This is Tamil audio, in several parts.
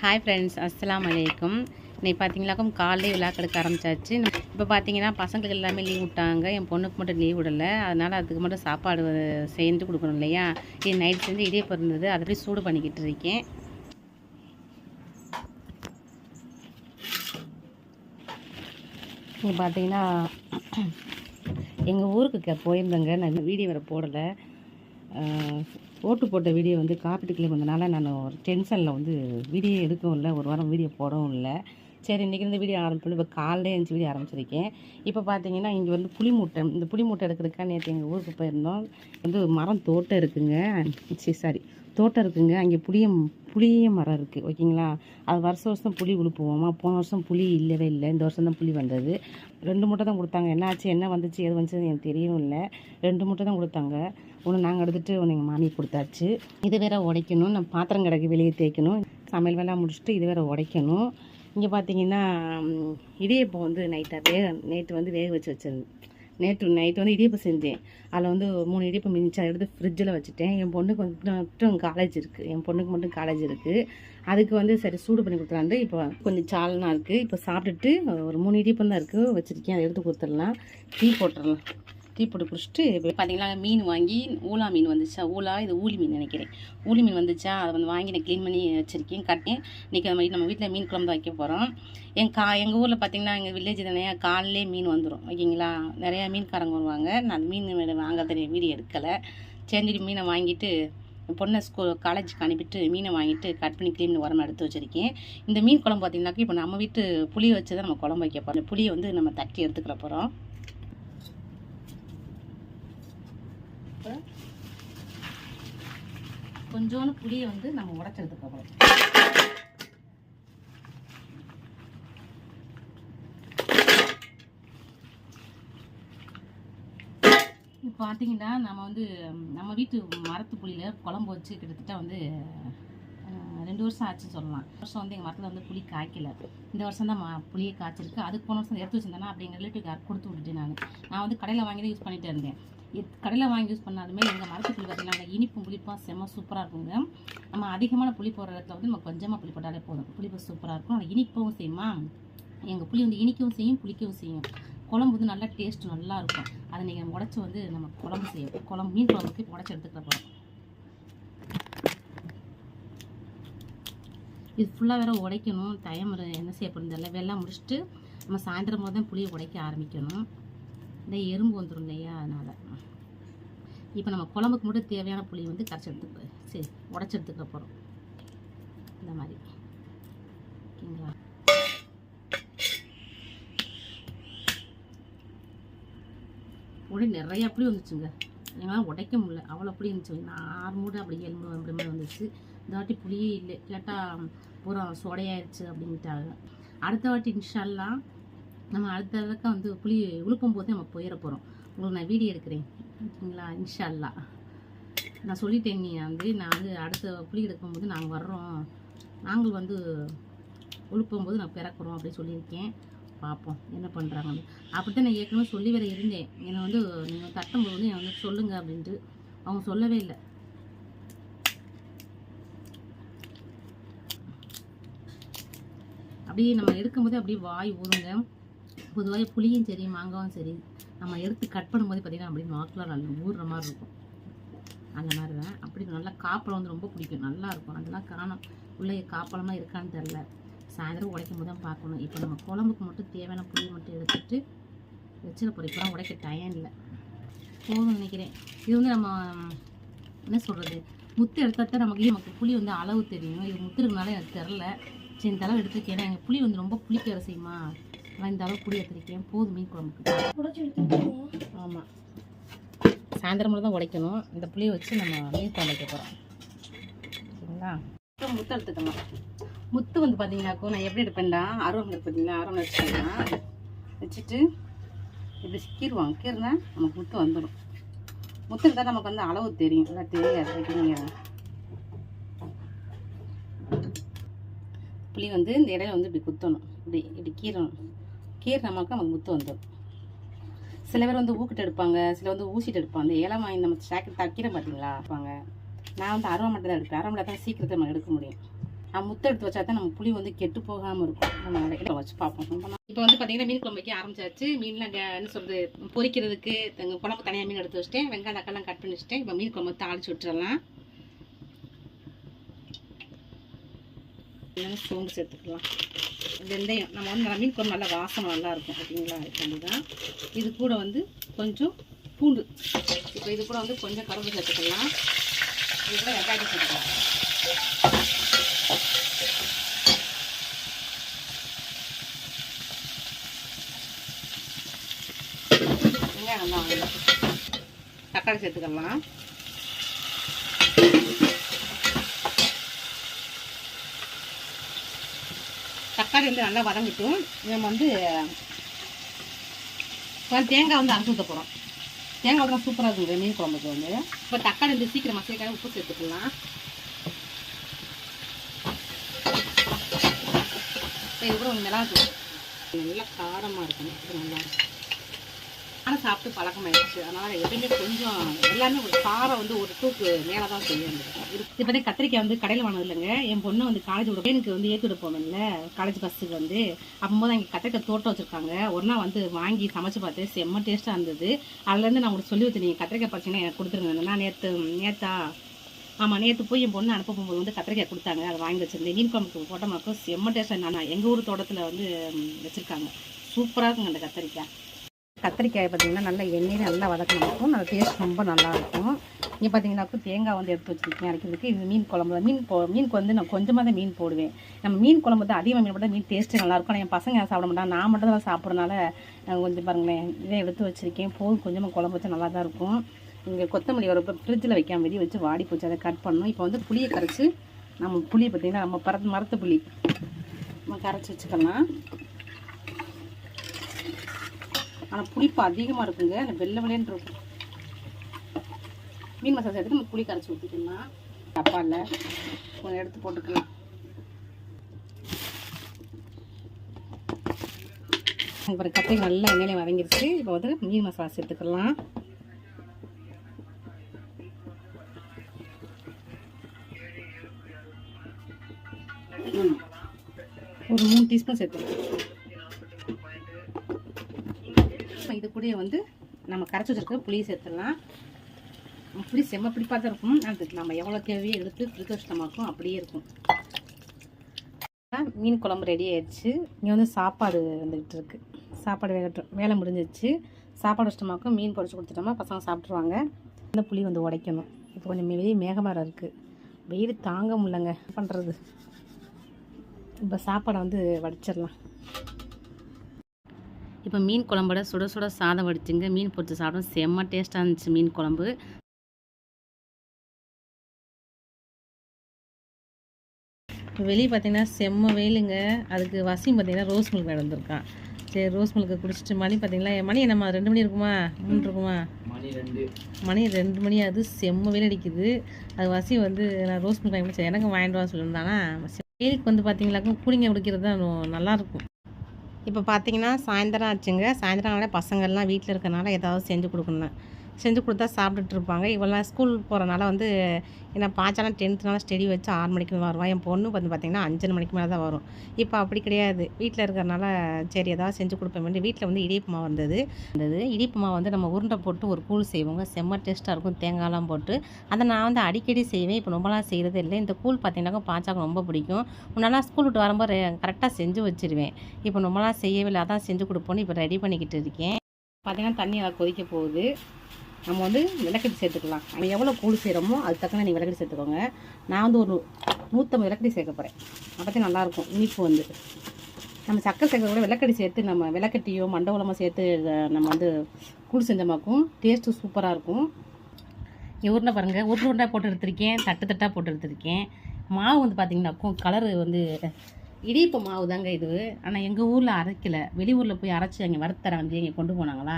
ஹாய் ஃப்ரெண்ட்ஸ் அஸ்லாம் வலைக்கும் இன்னைக்கு பார்த்தீங்களாக்கும் காலையிலே விழாக்கு ஆரம்பிச்சாச்சு. இப்போ பார்த்தீங்கன்னா பசங்களுக்கு எல்லாமே லீவ் விட்டாங்க. என் பொண்ணுக்கு மட்டும் லீவ் விடலை. அதனால் அதுக்கு மட்டும் சாப்பாடு செஞ்சு கொடுக்கணும் இல்லையா? இது நைட் செஞ்சு இதே பிறந்தது அதை அப்படியே சூடு பண்ணிக்கிட்டு இருக்கேன். இங்கே பார்த்தீங்கன்னா எங்கள் ஊருக்கு போயிருந்தேங்க. நான் வீடியோ வரை போடலை. ஓட்டு போட்ட வீடியோ வந்து காப்பீட்டு கிளைம் வந்தனால நான் ஒரு டென்ஷனில் வந்து வீடியோ எடுக்கவும் இல்லை ஒரு வாரம் வீடியோ போடவும் இல்லை. சரி இன்றைக்கி இந்த வீடியோ ஆரம்பிப்போம். இப்போ காலையிலே எழுந்து வீடியோ ஆரம்பிச்சிருக்கேன். இப்போ பார்த்தீங்கன்னா இங்கே வந்து புளி மூட்டை இந்த புளி மூட்டை எடுக்கிறதுக்காக நேற்று எங்கள் ஊருக்கு போயிருந்தோம். வந்து மரம் தோட்டம் இருக்குங்க. சரி சாரி. தோட்டம் இருக்குங்க. அங்கே புளிய புளிய மரம் இருக்குது ஓகேங்களா? அது வருஷம் வருஷம் புளி உழுப்புவோமா? போன வருஷம் புளி இல்லவே இல்லை. இந்த வருஷம் தான் புளி வந்தது. ரெண்டு மூட்டை தான் கொடுத்தாங்க. என்ன ஆச்சு? என்ன வந்துச்சு? எது வந்துச்சு எனக்கு தெரியவும் இல்லை. ரெண்டு மூட்டை தான் கொடுத்தாங்க. ஒன்று நாங்கள் எடுத்துகிட்டு ஒன்று எங்கள் மாமி கொடுத்தாச்சு. இது வேற உடைக்கணும். நான் பாத்திரம் கிடக்கு வெளியே தேய்க்கணும். சமையல் வேலை முடிச்சுட்டு இது வேற உடைக்கணும். இங்கே பார்த்தீங்கன்னா இதே இப்போ வந்து நைட்டாக வேக நைட்டு வந்து வேக வச்சு வச்சிருந்தேன் நேற்று நைட்டு வந்து இடியப்பம் செஞ்சேன். அதில் வந்து மூணு இடியப்பம் மிஞ்சி எடுத்து ஃப்ரிட்ஜில் வச்சுட்டேன். என் பொண்ணுக்கு வந்து மட்டும் காலேஜ் இருக்குது என் பொண்ணுக்கு மட்டும் காலேஜ் இருக்குது அதுக்கு வந்து சரி சூடு பண்ணி கொடுத்துலான்ட்டு இப்போ கொஞ்சம் சால்னா இருக்குது இப்போ சாப்பிட்டுட்டு ஒரு மூணு இடியப்பம் தான் இருக்குது வச்சுருக்கேன். அதை எடுத்து கொடுத்துடலாம். டீ போட்டுடலாம். தீ போட்டு குடிச்சிட்டு பார்த்தீங்களா மீன் வாங்கி ஊலா மீன் வந்துச்சா ஊலா இது ஊலி மீன் நினைக்கிறேன். ஊலி மீன் வந்துச்சா அதை வந்து வாங்கி நான் க்ளீன் பண்ணி வச்சுருக்கேன் கட்டேன் இன்றைக்கி நம்ம நம்ம வீட்டில் மீன் குழம்பு வைக்க போகிறோம் எங்கள் கா எங்கள் ஊரில் பார்த்தீங்கன்னா எங்கள் வில்லேஜ் தானே காலையிலே மீன் வந்துடும் ஓகேங்களா? நிறையா மீன்காரங்க வருவாங்க. நான் மீன் வாங்குறது வீடியோ எடுக்கலை. செஞ்சுட்டு மீனை வாங்கிட்டு பொண்ணை ஸ்கூல் காலேஜுக்கு அனுப்பிட்டு மீனை வாங்கிட்டு கட் பண்ணி க்ளீன் உரம் எடுத்து வச்சுருக்கேன். இந்த மீன் குழம்பு பார்த்தீங்கன்னாக்கா இப்போ நம்ம வீட்டு புளி வச்சு தான் நம்ம குழம்பு வைக்க போகிறோம் புளியை வந்து நம்ம தட்டி எடுத்துக்கிற போகிறோம் கொஞ்சோண்டு புளியை வந்து நம்ம உடச்சி போகிறோம் இப்போ பார்த்தீங்கன்னா நம்ம வந்து நம்ம வீட்டு மரத்து புளியில் குழம்பு வச்சு கிட்டத்தட்ட வந்து ரெண்டு வருஷம் ஆச்சுன்னு சொல்லலாம். வருஷம் வந்து எங்கள் மரத்தில் வந்து புளி காய்க்கல. இந்த வருஷம் தான் புளியை காய்ச்சிருக்கு. அதுக்கு போன வருஷம் எடுத்து வச்சிருந்தேன்னா அப்படி எங்கள் ரிலேட்டிவ் கொடுத்து விட்டுட்டேன் நான். நான் வந்து கடையில் வாங்கி தான் யூஸ் பண்ணிகிட்டு இருந்தேன். கடையில் வாங்கி யூஸ் பண்ணாலுமே எங்கள் மரத்து புளி பார்த்தீங்கன்னா இனிப்பும் புளிப்பாக செம்ம சூப்பராக இருக்குங்க நம்ம அதிகமான புளி போடுற இடத்துல வந்து நம்ம கொஞ்சமாக புளி போட்டாலே போதும். புளிப்பு சூப்பராக இருக்கும். ஆனால் இனிப்பவும் செய்யுமா எங்கள் புளி வந்து இனிக்கவும் செய்யும் புளிக்கவும் செய்யும். குழம்பு வந்து நல்லா டேஸ்ட் நல்லா இருக்கும். அதை நீங்கள் உடச்சி வந்து நம்ம குழம்பு செய்யும் குழம்பு மீன் குழம்புக்கு உடச்சி எடுத்துக்கிற போகிறோம் இது ஃபுல்லாக வேற உடைக்கணும். டைம் என்ன செய்ய போகிறதில்ல வெள்ளம் முடிச்சுட்டு நம்ம சாயந்தரம் போது தான் புளியை உடைக்க ஆரம்பிக்கணும். இந்த எறும்பு வந்துடும் இல்லையா? அதனால். இப்போ நம்ம குழம்புக்கு மட்டும் தேவையான புளி வந்து கரைச்சி எடுத்துக்க சரி உடச்சி எடுத்துக்க போகிறோம் இந்த மாதிரி. ஓகேங்களா? புளி நிறையா புளி வந்துச்சுங்க. எங்களால் உடைக்க முடியல. அவ்வளோ புளி இருந்துச்சு. நான் ஆறு மூடு அப்படி ஏழு மூடு அப்படி மாதிரி வந்துச்சு இந்த வாட்டி புளியே இல்லை. கேட்டால் பூரா சொடையாயிருச்சு அப்படின்ட்டாங்க. அடுத்த வாட்டி இன்ஷால்லாம் நம்ம அடுத்த அளவுக்கு வந்து புளி உழுப்பும் போது நம்ம போயிட போகிறோம் உங்களுக்கு நான் வீடியோ எடுக்கிறேன். ஓகேங்களா இன்ஷால்லா. நான் சொல்லிட்டேன் நீ வந்து நான் வந்து அடுத்த புளி எடுக்கும்போது நாங்கள் வர்றோம். நாங்கள் வந்து உழுப்பும் போது நான் பிறக்கிறோம் அப்படின்னு சொல்லியிருக்கேன். பார்ப்போம் என்ன பண்ணுறாங்கன்னு அப்படி தான் நான் ஏற்கனவே சொல்லி வேற இருந்தேன். என்னை வந்து நீங்கள் தட்டும்போது வந்து என்னை வந்து சொல்லுங்க அப்படின்ட்டு. அவங்க சொல்லவே இல்லை. அப்படியே நம்ம எடுக்கும்போது அப்படியே வாய் ஊருங்க. பொதுவாக புளியும் சரி மாங்காவும் சரி நம்ம எடுத்து கட் பண்ணும்போது பார்த்தீங்கன்னா அப்படியே நாக்கில் நல்லா ஊறுற மாதிரி இருக்கும். அந்த மாதிரி தான். அப்படி நல்லா காப்பழம் வந்து ரொம்ப பிடிக்கும். நல்லா இருக்கும். அதெல்லாம் காணும். உள்ளே காப்பழமாக இருக்கான்னு தெரில சாயந்தரம் உடைக்கும் போது தான் பார்க்கணும். இப்போ நம்ம குழம்புக்கு மட்டும் தேவையான புளி மட்டும் எடுத்துட்டு வச்சிட போகிறோம் இப்போ உடைக்க டயம் இல்லை. போதும்னு நினைக்கிறேன். இது வந்து நம்ம என்ன சொல்கிறது முத்து எடுத்தால் தான் நமக்கு நமக்கு புளி வந்து அளவு தெரியும். இது முத்து இருக்கனால எனக்கு தெரில சரி இந்த அளவு எடுத்துருக்கேன். எங்கள் புளி வந்து ரொம்ப புளிக்க செய்யுமா நான் இந்த அளவு புளி எடுத்துருக்கேன் போதும் மீன் குழம்புக்கு. ஆமாம் சாயந்தரம் தான் உடைக்கணும். இந்த புளியை வச்சு நம்ம மீன் குழம்பு வைக்க போகிறோம் சரிங்களா? அப்புறம் முத்து எடுத்துக்கணும் முத்து வந்து பார்த்தீங்கன்னாக்கோ நான் எப்படி எடுப்பேன்டா? அருவம் இருக்கு பார்த்தீங்களா அருவம் வச்சுட்டேன்னா வச்சுட்டு இப்படி கீறுவாங்க கீறுனா நமக்கு முத்து வந்துடும். முத்து எடுத்தால் நமக்கு வந்து அளவு தெரியும். இல்லை தெரியாது. வைக்கிறீங்க புளி வந்து இந்த இடையில வந்து இப்படி குத்தணும். இப்படி இப்படி கீறணும். கீறினமாக்க நமக்கு முத்து வந்துடும் சில பேர் வந்து ஊக்கிட்டு எடுப்பாங்க சில வந்து ஊசிட்டு எடுப்பாங்க. அந்த இலை வாங்கி நம்ம சாக்கெட் தைக்கிற பார்த்தீங்களா இருப்பாங்க நான் வந்து அருவா மட்டும் தான் எடுப்பேன். அரை தான் சீக்கிரத்தை நம்ம எடுக்க முடியும். முத்த எடுத்து வச்சா தான் நம்ம புளி வந்து கெட்டு போகாமல் இருக்கும். நம்ம இடையில வச்சு பார்ப்போம். இப்போ வந்து பார்த்தீங்கன்னா மீன் குழம்பு வைக்க ஆரம்பிச்சாச்சு. மீன்லாம் என்ன சொல்கிறது பொரிக்கிறதுக்கு குழம்பு தனியாக மீன் எடுத்து வச்சிட்டேன். வெங்காயம் தக்காளம் கட் பண்ணி வச்சிட்டேன். இப்போ மீன் குழம்பு தாளிச்சு விட்டுறலாம். இதெல்லாம் சோம்பு சேர்த்துக்கலாம். வெந்தயம். நம்ம வந்து நல்லா மீன் நல்லா வாசனை நல்லாயிருக்கும். ஓகேங்களா தான் இது கூட வந்து கொஞ்சம் பூண்டு. இப்போ இது கூட வந்து கொஞ்சம் கரும்பு சேர்த்துக்கலாம். இது கூட வெங்காயம் சேர்த்துக்கலாம். வெங்காயம் நல்லா தக்காளி சேர்த்துக்கலாம். தக்காளி வந்து நல்லா வதங்கிட்டும். நம்ம வந்து இப்போ தேங்காய் வந்து அரைச்சி ஊற்ற போகிறோம் தேங்காய் வந்து சூப்பராக இருக்குது மீன் குழம்புக்கு வந்து. இப்போ தக்காளி வந்து சீக்கிரம் மசிக்காக உப்பு சேர்த்துக்கலாம் இப்போ இது கூட மிளகாய் நல்லா காரமாக இருக்கணும். நல்லா இருக்கும். ஆனால் சாப்பிட்டு பழக்கமாயிடுச்சு. அதனால் எப்பயுமே கொஞ்சம் எல்லாமே ஒரு காரம் வந்து ஒரு தூக்கு மேலே தான் செய்யும் இப்போ கத்திரிக்காய் வந்து கடையில் வாங்கினது இல்லைங்க. என் பொண்ணு வந்து காலேஜ் விட எனக்கு வந்து ஏற்றி போகணும்ல காலேஜ் பஸ்ஸுக்கு வந்து. அப்போது அங்கே கத்திரிக்காய் தோட்டம் வச்சுருக்காங்க. ஒரு நாள் வந்து வாங்கி சமைச்சு பார்த்தேன் செம்ம டேஸ்ட்டாக இருந்தது. அதுலேருந்து நான் உங்களுக்கு சொல்லி வச்சு நீங்கள் கத்திரிக்காய் பார்த்தீங்கன்னா எனக்கு கொடுத்துருங்க. நான் நேற்று நேற்றா ஆமாம் நேற்று போய் என் பொண்ணு அனுப்ப போகும்போது வந்து கத்திரிக்காய் கொடுத்தாங்க. அதை வாங்கி வச்சிருந்தேன். மீன் குழம்புக்கு போட்ட மக்கள் செம்ம டேஸ்ட்டாக நான் எங்கள் ஊர் தோட்டத்தில் வந்து வச்சுருக்காங்க. சூப்பராக இருக்குங்க அந்த கத்திரிக்காய். கத்திரிக்காய் பார்த்தீங்கன்னா நல்லா எண்ணெயில் நல்லா வதக்கணும். நல்லா டேஸ்ட் ரொம்ப நல்லாயிருக்கும். இங்கே பார்த்தீங்கன்னாக்கும் தேங்காய் வந்து எடுத்து வச்சுருக்கேன் அரைக்கிறதுக்கு. இது மீன் குழம்பு மீன் போ மீனுக்கு வந்து நான் கொஞ்சமாக தான் மீன் போடுவேன். நம்ம மீன் குழம்பு தான் அதிகமாக மீன் போட்டால் மீன் டேஸ்ட்டு நல்லாயிருக்கும் ஆனால் என் பசங்க சாப்பிட மாட்டாங்க. நான் மட்டும் தான் சாப்பிட்றதுனால கொஞ்சம் பாருங்களேன். இதை எடுத்து வச்சுருக்கேன். போதும் கொஞ்சமாக குழம்பு வச்சா நல்லா தான் இருக்கும். இங்கே கொத்தமல்லி ஒரு ஃப்ரிட்ஜில் வைக்காம வெளியே வச்சு வாடி போச்சு. அதை கட் பண்ணணும். இப்போ வந்து புளியை கரைச்சி நம்ம புளியை பார்த்திங்கன்னா நம்ம பரத்து மரத்து புளி. நம்ம கரைச்சி வச்சுக்கலாம். ஆனால் புளிப்பு அதிகமாக இருக்குங்க. அந்த வெள்ளை வெள்ளைன்னு இருக்கும். மீன் மசாலா சேர்த்து நம்ம புளி கரைச்சி ஊற்றிக்கலாம் டப்பாவில் கொஞ்சம் எடுத்து போட்டுக்கலாம். அப்புறம் கத்தை நல்லா எண்ணெயில வதங்கிருச்சு. இப்போ வந்து மீன் மசாலா சேர்த்துக்கலாம். ஒரு மூணு டீஸ்பூன் சேர்த்துக்கலாம். கூடயே வந்து நம்ம கரைச்சி வச்சுருக்க புளியை சேர்த்துடலாம். புளி செம்ம பிடிப்பாக தான் இருக்கும். அது நம்ம எவ்வளோ தேவையோ எடுத்து ஃப்ரிட்ஜ் வச்சிட்டோமாக்கும் அப்படியே இருக்கும். மீன் குழம்பு ரெடி ஆயிடுச்சு. இங்கே வந்து சாப்பாடு வந்துக்கிட்டு இருக்கு. சாப்பாடு வேகட்டும். வேலை முடிஞ்சிச்சு. சாப்பாடு வச்சிட்டோமாக்கும் மீன் பொறிச்சு கொடுத்துட்டோமா பசங்க சாப்பிட்ருவாங்க இந்த புளி வந்து உடைக்கணும். இப்போ கொஞ்சம் வெளியே மேகமரம் இருக்குது வெயில் தாங்க முடியலங்க. பண்ணுறது இப்போ சாப்பாடை வந்து வடிச்சிடலாம். இப்போ மீன் குழம்போட சுட சுட சாதம் வடிச்சுங்க. மீன் பொரிச்சு சாப்பிடும் செம்ம டேஸ்ட்டாக இருந்துச்சு மீன் குழம்பு. வெளியே பார்த்தீங்கன்னா செம்ம வெயிலுங்க. அதுக்கு வசியம் பார்த்தீங்கன்னா ரோஸ் மில்க் நடந்திருக்கான் சரி ரோஸ் மில்க்கு குடிச்சிட்டு மணி பார்த்தீங்களா? மணி என்னம்மா? ரெண்டு மணி இருக்குமா? மூணு இருக்குமா? மணி ரெண்டு. மணி அது செம்ம வெயில் அடிக்குது. அது வசி வந்து நான் ரோஸ் மில்க் வாங்கி எனக்கு வாங்கிட்டு வர சொல்லியிருந்தானா? வெயிலுக்கு வந்து பார்த்தீங்களாக்கும் கூலிங்க குடிக்கிறது தான் நல்லாயிருக்கும் இப்போ பார்த்தீங்கன்னா சாயந்தரம் ஆச்சுங்க. சாயந்தரம் பசங்கள்லாம் வீட்டில் இருக்கிறனால ஏதாவது செஞ்சு கொடுக்கணும். செஞ்சு கொடுத்தா சாப்பிட்டுட்டு இருப்பாங்க. இவெல்லாம் ஸ்கூல் போகிறனால வந்து என்ன பாச்சாலாம் டென்த்துனால ஸ்டெடி வச்சு ஆறு மணிக்கு வருவான் என் பொண்ணு வந்து பார்த்திங்கன்னா அஞ்சரை மணிக்கு மேலே தான் வரும். இப்போ அப்படி கிடையாது. வீட்டில் இருக்கிறனால சரி ஏதாவது செஞ்சு கொடுப்பேன் வீட்டில் வந்து இடிப்பு மாவு இருந்தது. இருந்தது. இடிப்பு மாவு வந்து நம்ம உருண்டை போட்டு ஒரு கூழ் செய்வோங்க. செம்ம டேஸ்ட்டாக இருக்கும். தேங்காய்லாம் போட்டு. அதை நான் வந்து அடிக்கடி செய்வேன். இப்போ ரொம்பலாம் செய்கிறது இல்லை. இந்த கூழ் பார்த்தீங்கன்னாக்கா பாச்சாக்கு ரொம்ப பிடிக்கும். முன்னெல்லாம் ஸ்கூல் விட்டு வரும்போது கரெக்டாக செஞ்சு வச்சுருவேன். இப்போ ரொம்பலாம் செய்யவே இல்லை. அதான் செஞ்சு கொடுப்போன்னு இப்போ ரெடி பண்ணிக்கிட்டு இருக்கேன். பார்த்தீங்கன்னா தண்ணி அதை கொதிக்க போகுது. நம்ம வந்து விளக்கடி சேர்த்துக்கலாம். நம்ம எவ்வளோ கூழ் செய்கிறோமோ அது தக்கன நீங்கள் விளக்கடி சேர்த்துக்கோங்க. நான் வந்து ஒரு நூற்றம்பது விளக்கடி சேர்க்க போகிறேன் அப்போ நல்லாயிருக்கும் இனிப்பு வந்து. நம்ம சக்கரை சேர்க்க கூட விளக்கடி சேர்த்து நம்ம விளக்கட்டியோ மண்டவளமோ சேர்த்து நம்ம வந்து கூழ் செஞ்சமாக்கும். டேஸ்ட்டு சூப்பராக இருக்கும். இங்கே உருண்டை பாருங்கள் உருண்டை உருண்டாக போட்டு எடுத்திருக்கேன் தட்டு தட்டாக போட்டு எடுத்திருக்கேன். மாவு வந்து பார்த்திங்கனாக்கும் கலரு வந்து இடிப்பு மாவு தாங்க இது. ஆனால் எங்கள் ஊரில் அரைக்கலை. வெளியூரில் போய் அரைச்சி அங்கே வறுத்தரை வந்து இங்கே கொண்டு போனாங்களா?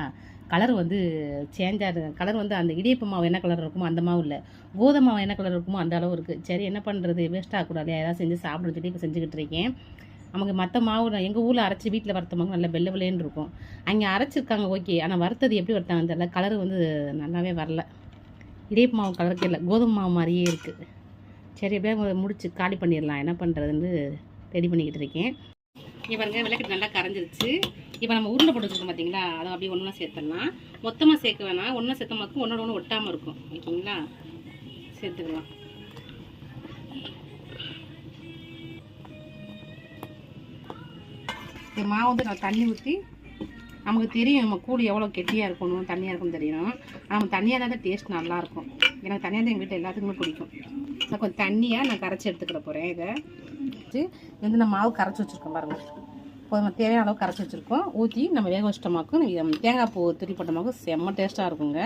கலர் வந்து சேஞ்ச் ஆகுது. கலர் வந்து அந்த இடியப்ப மாவு என்ன கலர் இருக்குமோ அந்த மாவு இல்லை. கோதுமை மாவு என்ன கலர் இருக்குமோ அந்த அளவு இருக்குது சரி என்ன பண்ணுறது வேஸ்ட் ஆகக்கூடாது. ஏதாவது செஞ்சு சாப்பிட சொல்லி இப்போ செஞ்சுக்கிட்டு இருக்கேன். நமக்கு மற்ற மாவு எங்கள் ஊரில் அரைச்சி வீட்டில் வறுத்த நல்லா நல்ல வெள்ளை வெள்ளைன்னு இருக்கும். அங்கே அரைச்சிருக்காங்க ஓகே ஆனால் வறுத்தது எப்படி வறுத்தாங்க தெரியல. கலர் வந்து நல்லாவே வரல. இடியப்ப மாவு கலருக்கு இல்லை கோதுமை மாவு மாதிரியே இருக்குது சரி எப்படியே முடிச்சு காலி பண்ணிடலாம். என்ன பண்ணுறதுன்னு ரெடி பண்ணிக்கிட்டு இருக்கேன் இங்கே பாருங்க நல்லா கரைஞ்சிருச்சு. இப்போ நம்ம உருண்டை போட்டு வச்சுருக்கோம் பார்த்தீங்களா அதை அப்படியே ஒன்றா சேர்த்துடலாம். மொத்தமாக சேர்க்க வேணாம். ஒன்றா சேர்த்தமாக்கும் ஒன்றோட ஒன்று ஒட்டாமல் இருக்கும். ஓகேங்களா? சேர்த்துக்கலாம். இந்த மாவு வந்து நான் தண்ணி ஊற்றி நமக்கு தெரியும் நம்ம கூழ் எவ்வளோ கெட்டியாக இருக்கணும் தண்ணியாக இருக்கும்னு தெரியும். நம்ம தண்ணியாக தான் டேஸ்ட் நல்லாயிருக்கும் எனக்கு தனியாக தான் எங்கள் வீட்டில் எல்லாத்துக்குமே பிடிக்கும். நான் கொஞ்சம் தண்ணியாக நான் கரைச்சி எடுத்துக்கிட போகிறேன் இதை. வச்சு இது வந்து நம்ம மாவு கரைச்சி வச்சுருக்கோம் பாருங்கள் போதும் தேவையான அளவு கரைச்சி வச்சுருக்கோம். ஊற்றி நம்ம வேக வச்சிட்டோமாக்கும் தேங்காய் பூ துரி போட்டோமாக்கும் செம்ம டேஸ்ட்டாக இருக்குங்க.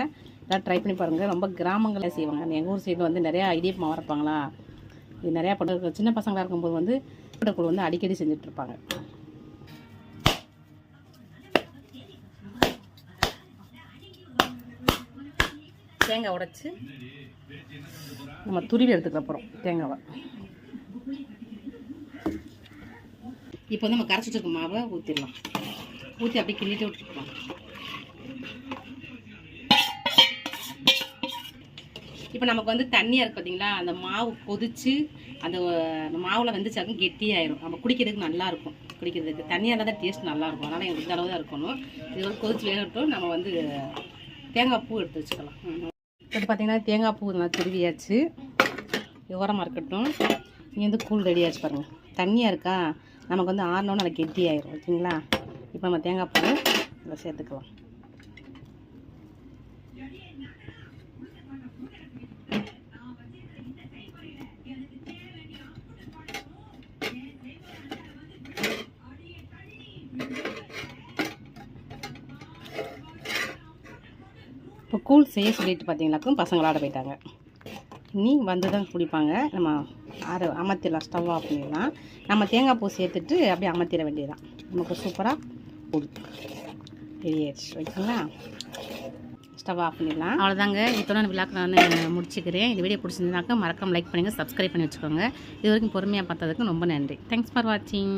எல்லாம் ட்ரை பண்ணி பாருங்கள் ரொம்ப கிராமங்களே செய்வாங்க. எங்கள் ஊர் சைடில் வந்து நிறையா ஐடியா மாவு இருப்பாங்களா இது நிறையா பண்ணுறது சின்ன பசங்களாக இருக்கும்போது வந்து கூட்டக்குழு வந்து அடிக்கடி செஞ்சுட்டு இருப்பாங்க. தேங்காய் உடைச்சி நம்ம துருவி எடுத்துக்க போகிறோம் தேங்காவை. இப்போ வந்து நம்ம கரைச்சிட்டு இருக்க மாவை ஊற்றிடலாம் ஊற்றி அப்படியே கிண்டிட்டு விட்டுருக்கலாம் இப்போ நமக்கு வந்து தண்ணியாக இருக்குது பார்த்தீங்களா அந்த மாவு கொதிச்சு அந்த மாவில் வந்து சக்கம் கெட்டியாயிரும். நம்ம குடிக்கிறதுக்கு நல்லாயிருக்கும் குடிக்கிறதுக்கு தண்ணியாக இருந்தால் தான் டேஸ்ட் நல்லாயிருக்கும் அதனால் எங்களுக்கு இந்த அளவு தான் இருக்கணும். இது வந்து கொதிச்சு வேகட்டும். நம்ம வந்து தேங்காய் பூ எடுத்து வச்சுக்கலாம். இப்போ பார்த்தீங்கன்னா தேங்காய் பூ நல்லா திருவியாச்சு. ஓரமாக இருக்கட்டும். இங்கே வந்து கூழ் ரெடியாச்சு பாருங்கள் தண்ணியாக இருக்கா? நமக்கு வந்து ஆறினோன்னு நல்லா கெட்டி ஆயிரும் ஓகேங்களா? இப்போ நம்ம தேங்காய் பால் இதில் சேர்த்துக்கலாம். இப்போ கூழ் செய்ய சொல்லிட்டு பார்த்தீங்களாக்கும் பசங்களாட போயிட்டாங்க. இனி வந்து தான் குடிப்பாங்க. நம்ம ஆறு அமர்த்திடலாம் ஸ்டவ் ஆஃப் பண்ணிடலாம் நம்ம தேங்காய் பூ சேர்த்துட்டு அப்படியே அமர்த்திட வேண்டியதுதான். நமக்கு சூப்பராக கூழ் ரெடி ஓகேங்களா? ஸ்டவ் ஆஃப் பண்ணிடலாம். அவ்வளோதாங்க இத்தோட நான் விழாக்கு நான் முடிச்சுக்கிறேன். இந்த வீடியோ பிடிச்சிருந்தாக்கா மறக்காம லைக் பண்ணுங்கள் சப்ஸ்கிரைப் பண்ணி வச்சுக்கோங்க. இது வரைக்கும் பொறுமையாக பார்த்ததுக்கு ரொம்ப நன்றி. தேங்க்ஸ் ஃபார் வாட்சிங்